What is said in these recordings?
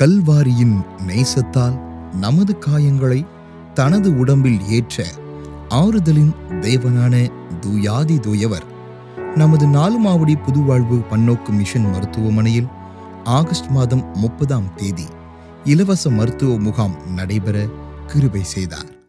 கல்வாரியின் நேசத்தால் நமது காயங்களை தனது உடம்பில் ஏற்ற ஆறுதலின் தேவனான தூயாதி தூயவர். நமது நாலுமாவடி புதுவாழ்வு பன்னோக்கு மிஷன் மருத்துவமனையில் ஆகஸ்ட் மாதம் முப்பதாம் தேதி இலவச மருத்துவ முகாம் நடைபெற கிருபை செய்தார்.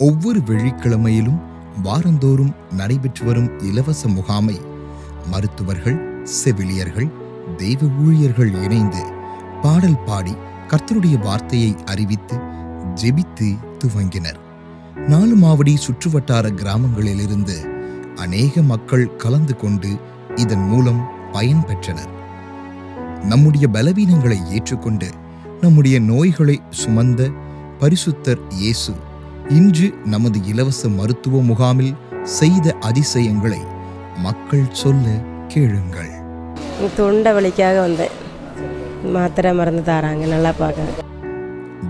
ஒவ்வொரு வெள்ளிக்கிழமையிலும் வாரந்தோறும் நடைபெற்று வரும் இலவச முகாமை மருத்துவர்கள் செவிலியர்கள் தெய்வ ஊழியர்கள் இணைந்து பாடல் பாடி கர்த்தருடைய வார்த்தையை அறிவித்து ஜெபித்து துவங்கினர். நாலு மாவடி சுற்றுவட்டார கிராமங்களிலிருந்து அநேக மக்கள் கலந்து கொண்டு இதன் மூலம் பயன்பெற்றனர் நம்முடைய பலவீனங்களை ஏற்றுக்கொண்டு நம்முடைய நோய்களை சுமந்த பரிசுத்தர் இயேசு இன்று நமது இலவச மருத்துவ முகாமில் செய்த அதிசயங்களை மக்கள் சொல்ல கேளுங்கள். தொண்டை வலிக்காக வந்தேன். மாத்திரை மருந்து தராங்க நல்லா பார்க்க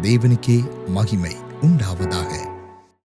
தேவனுக்கே மகிமை உண்டாவதாக.